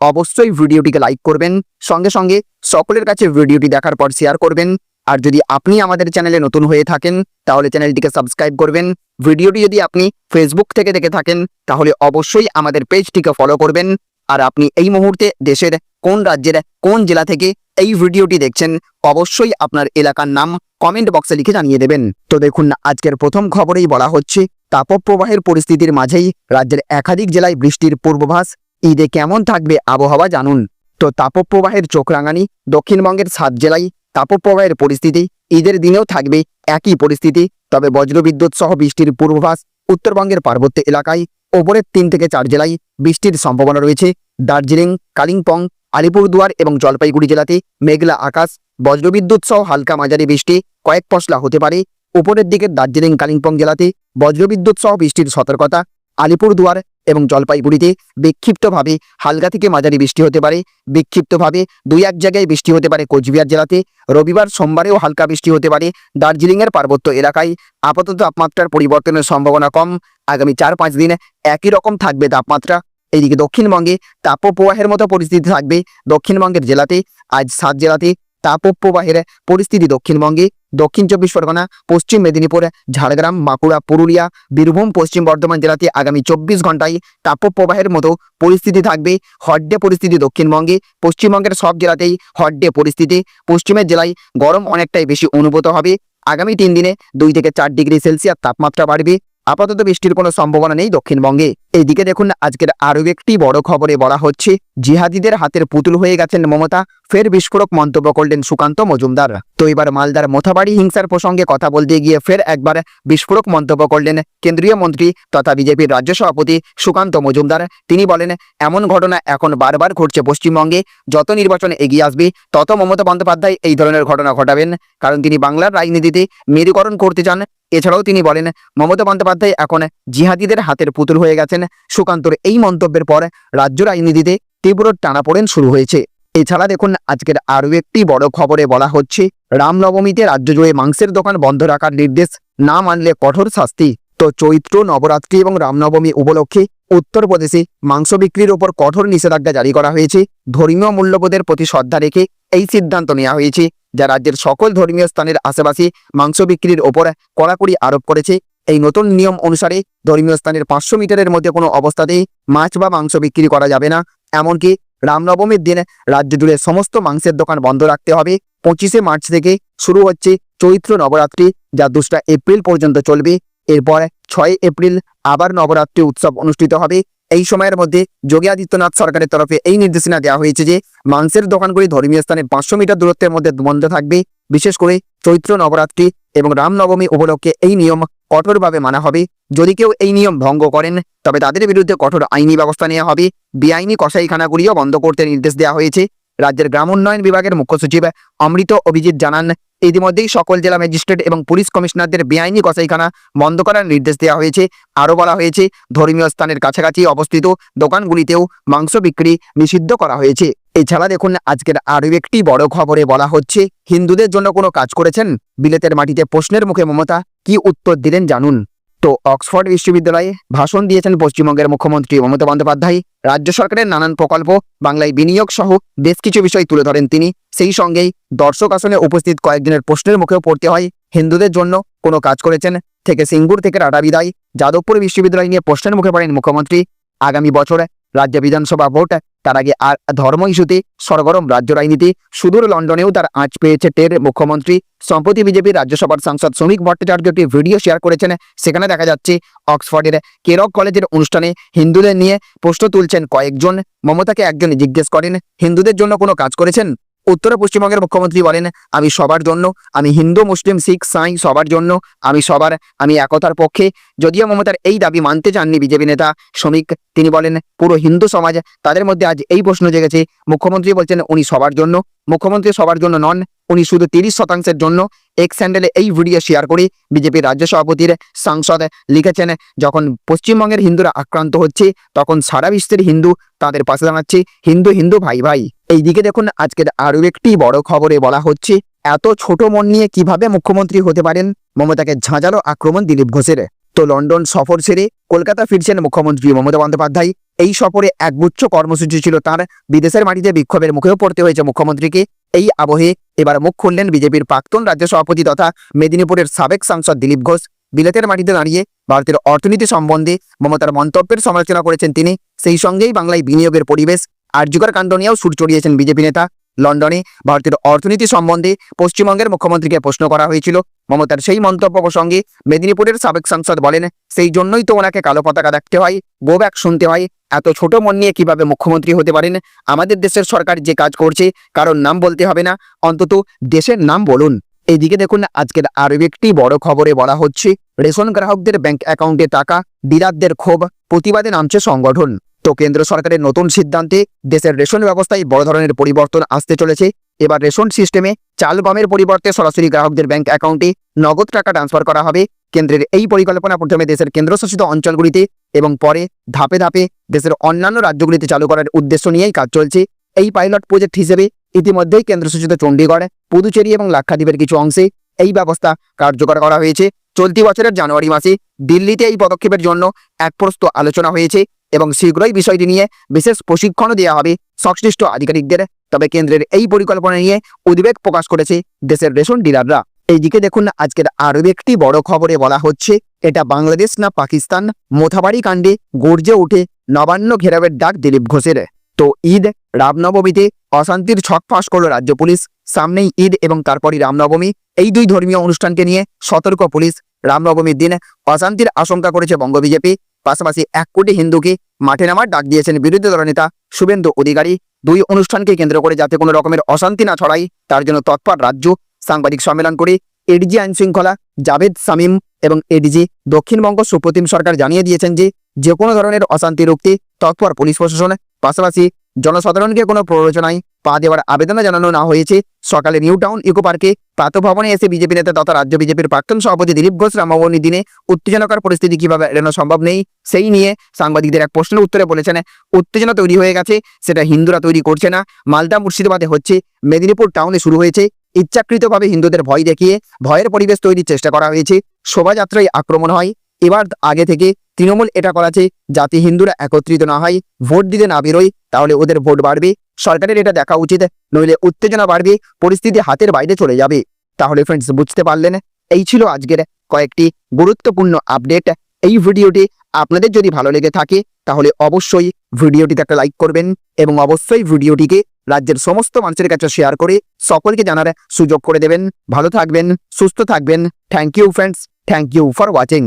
অবশ্যই ভিডিওটিকে লাইক করবেন। সঙ্গে সঙ্গে সকলের কাছে ভিডিওটি দেখার পর শেয়ার করবেন। আর যদি আপনি আমাদের চ্যানেলে নতুন হয়ে থাকেন, তাহলে চ্যানেলটিকে সাবস্ক্রাইব করবেন। ভিডিওটি যদি আপনি ফেসবুক থেকে দেখে থাকেন, তাহলে অবশ্যই আমাদের পেজটিকে ফলো করবেন। আর আপনি এই মুহূর্তে দেশের কোন রাজ্যের কোন জেলা থেকে এই ভিডিওটি দেখছেন, অবশ্যই আপনার এলাকার নাম কমেন্ট বক্সে লিখে জানিয়ে দেবেন। তো দেখুন, আজকের প্রথম খবরেই বলা হচ্ছে, তাপপ্রবাহের পরিস্থিতির মাঝেই রাজ্যের একাধিক জেলায় বৃষ্টির পূর্বাভাস। ঈদে কেমন থাকবে আবহাওয়া জানুন। তো তাপপ্রবাহের চোখ রাঙানি, দক্ষিণবঙ্গের সাত জেলায় তাপপ্রবাহের পরিস্থিতি, ঈদের দিনেও থাকবে একই পরিস্থিতি, তবে বজ্রবিদ্যুৎ সহ বৃষ্টির পূর্বাভাস উত্তরবঙ্গের পার্বত্য এলাকায়, ওপরের তিন থেকে চার জেলায় বৃষ্টির সম্ভাবনা রয়েছে। দার্জিলিং, কালিম্পং, আলিপুরদুয়ার এবং জলপাইগুড়ি জেলাতে মেঘলা আকাশ, বজ্রবিদ্যুৎ সহ হালকা মাঝারি বৃষ্টি, কয়েক পশলা হতে পারে। উপরের দিকে দার্জিলিং কালিম্পং জেলাতে বজ্রবিদ্যুৎ সহ বৃষ্টির সতর্কতা, আলিপুরদুয়ার এবং জলপাইগুড়িতে বিক্ষিপ্তভাবে হালকা থেকে মাঝারি বৃষ্টি হতে পারে। বিক্ষিপ্তভাবে দুই এক জায়গায় বৃষ্টি হতে পারে কোচবিহার জেলাতে। রবিবার সোমবারেও হালকা বৃষ্টি হতে পারে দার্জিলিংয়ের পার্বত্য এলাকায়। আপাতত তাপমাত্রার পরিবর্তনের সম্ভাবনা কম। আগামী চার পাঁচ দিন একই রকম থাকবে তাপমাত্রা। এইদিকে দক্ষিণবঙ্গে তাপপ্রবাহের মতো পরিস্থিতি থাকবে দক্ষিণবঙ্গের জেলাতে। আজ সাত জেলাতে তাপপ্রবাহের পরিস্থিতি দক্ষিণবঙ্গে। দক্ষিণ চব্বিশ পরগনা, পশ্চিম মেদিনীপুর, ঝাড়গ্রাম, বাঁকুড়া, পুরুলিয়া, বীরভূম, পশ্চিম বর্ধমান জেলাতে আগামী চব্বিশ ঘন্টায় তাপপ্রবাহের মতো পরিস্থিতি থাকবে। হটডে পরিস্থিতি দক্ষিণবঙ্গে, পশ্চিমবঙ্গের সব জেলাতেই হটডে পরিস্থিতি। পশ্চিমের জেলায় গরম অনেকটাই বেশি অনুভূত হবে। আগামী তিন দিনে দুই থেকে চার ডিগ্রি সেলসিয়াস তাপমাত্রা বাড়বে। আপাতত বৃষ্টির কোনো সম্ভাবনা নেই দক্ষিণবঙ্গে। এইদিকে দেখুন, আজকের আরও একটি বড় খবরে বলা হচ্ছে, জিহাদিদের হাতের পুতুল হয়ে গেছেন মমতা, ফের বিস্ফোরক মন্তব্য করলেন সুকান্ত মজুমদার। তো এবার মালদার মোথাবাড়ি হিংসার প্রসঙ্গে কথা বলতে গিয়ে ফের একবার বিস্ফোরক মন্তব্য করলেন কেন্দ্রীয় মন্ত্রী তথা বিজেপির রাজ্য সভাপতি সুকান্ত মজুমদার। তিনি বলেন, এমন ঘটনা এখন বারবার ঘটছে পশ্চিমবঙ্গে, যত নির্বাচন এগিয়ে আসবে, তত মমতা বন্দ্যোপাধ্যায় এই ধরনের ঘটনা ঘটাবেন। কারণ তিনি বাংলার রাজনীতিতে মেরুকরণ করতে চান এছাড়াও তিনি বলেন, মমতা বন্দ্যোপাধ্যায় এখন জিহাদিদের হাতের পুতুল হয়ে গেছেন। সুকান্তর এই মন্তব্যের পর রাজ্য রাজনীতিতে তীব্র টানাপোড়েন শুরু হয়েছে। এছাড়া দেখুন, আজকের আরও একটি বড় খবরে বলা হচ্ছে, রামনবমীতে রাজ্য জুড়ে মাংসের দোকান বন্ধ রাখার নির্দেশ না মানলে কঠোর শাস্তি। তো চৈত্র, নবরাত্রি এবং রামনবমী উপলক্ষে উত্তরপ্রদেশে মাংস বিক্রির ওপর কঠোর নিষেধাজ্ঞা জারি করা হয়েছে। ধর্মীয় মূল্যবোধের প্রতি শ্রদ্ধা রেখে এই সিদ্ধান্ত নেওয়া হয়েছে, যা রাজ্যের সকল ধর্মীয় স্থানের আশেপাশে মাংস বিক্রির ওপর কড়াকড়ি আরোপ করেছে। এই নতুন নিয়ম অনুসারে ধর্মীয় স্থানের পাঁচশো মিটারের মধ্যে কোনো অবস্থাতেই মাছ বা মাংস বিক্রি করা যাবে না। এমনকি রামনবমীর দিন রাজ্য জুড়ে সমস্ত মাংসের দোকান বন্ধ রাখতে হবে। পঁচিশে মার্চ থেকে শুরু হচ্ছে চৈত্র নবরাত্রি, যা দোসরা এপ্রিল পর্যন্ত চলবে। এরপর ছয় এপ্রিল আবার নবরাত্রি উৎসব অনুষ্ঠিত হবে। এই সময়ের মধ্যে যোগী আদিত্যনাথ সরকারের তরফে এই নির্দেশনা দেওয়া হয়েছে যে মাংসের দোকানগুলি ধর্মীয় স্থানে পাঁচশো মিটার দূরত্বের মধ্যে বন্ধ থাকবে। বিশেষ করে চৈত্র নবরাত্রি এবং রামনবমী উপলক্ষে এই নিয়ম কঠোরভাবে মানা হবে। যদি কেউ এই নিয়ম ভঙ্গ করেন, তবে তাদের বিরুদ্ধে কঠোর আইনি ব্যবস্থা নেওয়া হবে। বেআইনি কসাইখানাগুলিও বন্ধ করতে নির্দেশ দেওয়া হয়েছে। রাজ্যের গ্রাম উন্নয়ন বিভাগের মুখ্য সচিব অমৃত অভিজিৎ জানান ইতিমধ্যেই সকল জেলা ম্যাজিস্ট্রেট এবং পুলিশ কমিশনারদের বেআইনি কসাইখানা বন্ধ করার নির্দেশ দেওয়া হয়েছে। আরও বলা হয়েছে, ধর্মীয় স্থানের কাছাকাছি অবস্থিত দোকানগুলিতেও মাংস বিক্রি নিষিদ্ধ করা হয়েছে। এছাড়া দেখুন, আজকের আরও একটি বড় খবরে বলা হচ্ছে, হিন্দুদের জন্য কোনো কাজ করেছেন? বিলেতের মাটিতে প্রশ্নের মুখে মমতা, কি উত্তর দিলেন জানুন। তো অক্সফোর্ড বিশ্ববিদ্যালয়ে ভাষণ দিয়েছেন পশ্চিমবঙ্গের মুখ্যমন্ত্রী মমতা বন্দ্যোপাধ্যায়। রাজ্য সরকারের নানান প্রকল্প, বাংলায় বিনিয়োগ সহ বেশ কিছু বিষয় তুলে ধরেন তিনি। সেই সঙ্গেই দর্শক আসনে উপস্থিত কয়েকজনের প্রশ্নের মুখেও পড়তে হয়। হিন্দুদের জন্য কোনো কাজ করেছেন থেকে সিঙ্গুর থেকে রাটা বিদায়। যাদবপুর বিশ্ববিদ্যালয় নিয়ে প্রশ্নের মুখে পড়েন মুখ্যমন্ত্রী। আগামী বছর রাজ্য বিধানসভা ভোট। তার আগে আর ধর্ম ইস্যুতে সরগরম রাজ্য রাজনীতি। সুদূর লন্ডনেও তার আঁচ পেয়েছে টের মুখ্যমন্ত্রী। সম্প্রতি বিজেপির রাজ্যসভার সাংসদ শ্রমিক ভট্টাচার্য একটি ভিডিও শেয়ার করেছেন। সেখানে দেখা যাচ্ছে, অক্সফোর্ডের কেরক কলেজের অনুষ্ঠানে হিন্দুদের নিয়ে প্রশ্ন তুলছেন কয়েকজন। মমতাকে একজন জিজ্ঞেস করেন, হিন্দুদের জন্য কোনো কাজ করেছেন? উত্তর পশ্চিমবঙ্গের মুখ্যমন্ত্রী বলেন, আমি সবার জন্য, আমি হিন্দু, মুসলিম, শিখ সাই সবার জন্য, আমি সবার, আমি একতার পক্ষে। যদিও মমতার এই দাবি মানতে চাননি বিজেপি নেতা শ্রমিক, তিনি বলেন, পুরো হিন্দু সমাজ তাদের মধ্যে আজ এই প্রশ্ন জেগেছে। মুখ্যমন্ত্রী বলছেন, উনি সবার জন্য, মুখ্যমন্ত্রী সবার জন্য নন উনি শুধু তিরিশ শতাংশের জন্য এক স্যান্ডেলে এই ভিডিও শেয়ার করে বিজেপির রাজ্য সভাপতির সাংসদ লিখেছেন। যখন পশ্চিমবঙ্গের হিন্দুরা আক্রান্ত হচ্ছে, তখন সারা বিশ্বের হিন্দু তাদের পাশে দাঁড়াচ্ছে। হিন্দু হিন্দু, ভাই ভাই। এইদিকে দেখুন, আজকের আরও একটি বড় খবরে বলা হচ্ছে, এত ছোট মন নিয়ে কীভাবে মুখ্যমন্ত্রী হতে পারেন? মমতাকে ঝাঁঝালো আক্রমণ দিলীপ ঘোষের। তো লন্ডন সফর সেরে কলকাতা ফিরছেন মুখ্যমন্ত্রী মমতা বন্দ্যোপাধ্যায়। এই সফরে একগুচ্ছ কর্মসূচি ছিল তার। বিদেশের মাটিতে বিক্ষোভের মুখেও পড়তে হয়েছে মুখ্যমন্ত্রীকে। এই আবহে এবার মুখ খুললেন বিজেপির প্রাক্তন রাজ্য সভাপতি তথা মেদিনীপুরের সাবেক সাংসদ দিলীপ ঘোষ। বিলেতের মাটিতে দাঁড়িয়ে ভারতের অর্থনীতি সম্বন্ধে মমতার মন্তব্যের সমালোচনা করেছেন তিনি। সেই সঙ্গেই বাংলায় বিনিয়োগের পরিবেশ আর্যিকর কাণ্ড নিয়েও সুর চড়িয়েছেন বিজেপি নেতা লন্ডনে ভারতের অর্থনীতি সম্বন্ধে পশ্চিমবঙ্গের মুখ্যমন্ত্রীকে প্রশ্ন করা হয়েছিল। মমতার সেই মন্তব্য প্রসঙ্গে মেদিনীপুরের সাবেক সাংসদ বলেন, সেই জন্যই তো ওনাকে কালো পতাকা দেখতে হয়, গো ব্যাক শুনতে হয়। এত ছোট মন নিয়ে কীভাবে মুখ্যমন্ত্রী হতে পারেন? আমাদের দেশের সরকার যে কাজ করছে কারণ নাম বলতে হবে না। অন্তত দেশের নাম বলুন। এইদিকে দেখুন, আজকের আরও একটি বড় খবরে বলা হচ্ছে, রেশন গ্রাহকদের ব্যাংক অ্যাকাউন্টে টাকা ডিলারদের ক্ষোভ, প্রতিবাদে নামছে সংগঠন। তো কেন্দ্র সরকারের নতুন সিদ্ধান্তে দেশের রেশন ব্যবস্থায় বড় ধরনের পরিবর্তন আসতে চলেছে। এবার রেশন সিস্টেমে চাল গমের পরিবর্তে সরাসরি গ্রাহকদের ব্যাংক অ্যাকাউন্টে নগদ টাকা ট্রান্সফার করা হবে। কেন্দ্রের এই পরিকল্পনা প্রথমে দেশের কেন্দ্রশাসিত অঞ্চলগুলিতে এবং পরে ধাপে ধাপে দেশের অন্যান্য রাজ্যগুলিতে চালু করার উদ্দেশ্য নিয়েই কাজ চলছে। এই পাইলট প্রজেক্ট হিসেবে ইতিমধ্যেই কেন্দ্রশাসিত চণ্ডীগড়, পুদুচেরি এবং লাক্ষাদ্বীপের কিছু অংশে এই ব্যবস্থা কার্যকর করা হয়েছে। চলতি বছরের জানুয়ারি মাসে দিল্লিতে এই পদক্ষেপের জন্য এক প্রস্ত আলোচনা হয়েছে। এবং শীঘ্রই বিষয়টি নিয়ে বিশেষ প্রশিক্ষণও দেওয়া হবে সংশ্লিষ্ট আধিকারিকদের। তবে কেন্দ্রের এই পরিকল্পনা নিয়ে উদ্বেগ প্রকাশ করেছে দেশের রেশন ডিলাররা। এইদিকে দেখুন, আজকের আরও একটি বড় খবরে বলা হচ্ছে, এটা বাংলাদেশ না পাকিস্তান? মোথাবাড়ি কাণ্ডে গর্জে উঠে নবান্ন ঘেরাবের ডাক দিলীপ ঘোষের। তো ঈদ রামনবমীতে অশান্তির ছক ফাঁস করল রাজ্য পুলিশ। সামনেই ঈদ এবং তারপরই রামনবমী। এই দুই ধর্মীয় অনুষ্ঠানকে নিয়ে সতর্ক পুলিশ। রামনবমীর দিন অশান্তির আশঙ্কা করেছে বঙ্গ বিজেপি। পাশাপাশি এক কোটি হিন্দুকে মাঠে নামার ডাক দিয়েছেন বিরোধী দলনেতা শুভেন্দু অধিকারী। দুই অনুষ্ঠানকে কেন্দ্র করে যাতে কোনো রকমের অশান্তি না ছড়ায়, তার জন্য তৎপর রাজ্য সাংবাদিক সম্মেলন করে এডিজি আইন শৃঙ্খলা জাভেদ সামিম এবং এডিজি দক্ষিণবঙ্গ সুপ্রতিম সরকার জানিয়ে দিয়েছেন যে যে কোনো ধরনের অশান্তি রুখতে তৎপর পুলিশ প্রশাসন, পাশাপাশি জনসাধারণকে কোনো প্ররোচনায় পা দেওয়ার আবেদনও জানানো না হয়েছে। সকালে নিউ টাউন ইকো পার্কে প্রাতভবনে এসে বিজেপি নেতা তথা রাজ্য বিজেপির প্রাক্তন সভাপতি দিলীপ ঘোষ রামনবমীর দিনে উত্তেজনাকর পরিস্থিতি কীভাবে এড়ানো সম্ভব নেই, সেই নিয়ে সাংবাদিকদের এক প্রশ্নের উত্তরে বলেছেন, উত্তেজনা তৈরি হয়ে গেছে, সেটা হিন্দুরা তৈরি করছে না, মালদা মুর্শিদাবাদে হচ্ছে, মেদিনীপুর টাউনে শুরু হয়েছে, ইচ্ছাকৃতভাবে হিন্দুদের ভয় দেখিয়ে ভয়ের পরিবেশ তৈরির চেষ্টা করা হয়েছে, শোভাযাত্রায় আক্রমণ হয় এবার আগে থেকে তৃণমূল এটা করাছে যাতে হিন্দুরা একত্রিত না হয়, ভোট দিতে না বেরোয়, তাহলে ওদের ভোট বাড়বে। সরকারের এটা দেখা উচিত, নইলে উত্তেজনা বাড়বে, পরিস্থিতি হাতের বাইরে চলে যাবে। তাহলে ফ্রেন্ডস বুঝতে পারলেন? এই ছিল আজকের কয়েকটি গুরুত্বপূর্ণ আপডেট এই ভিডিওটি আপনাদের যদি ভালো লেগে থাকে, তাহলে অবশ্যই ভিডিওটিতে একটা লাইক করবেন এবং অবশ্যই ভিডিওটিকে রাজ্যের সমস্ত মানুষের কাছে শেয়ার করে সকলকে জানার সুযোগ করে দেবেন। ভালো থাকবেন, সুস্থ থাকবেন। Thank you friends thank you for watching